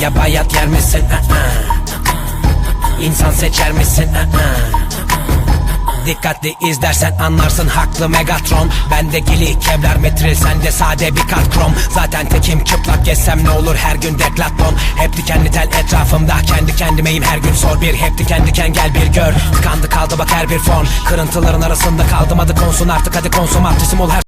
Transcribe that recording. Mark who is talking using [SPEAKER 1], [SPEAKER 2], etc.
[SPEAKER 1] Ya bayat yer misin? İnsan seçer misin? Dikkatli izlersen anlarsın haklı Megatron. Bende gili kevlar metril sende sade bir kat krom Zaten tekim çıplak gezsem ne olur her gün deklatlon Hep dikenli tel etrafımda kendi kendimeyim her gün sor bir. Hep diken diken gel bir gör. Tıkandı kaldı bak her bir fon. Kırıntıların arasında kaldım adı konsun artık hadi konsum. Artistim ol her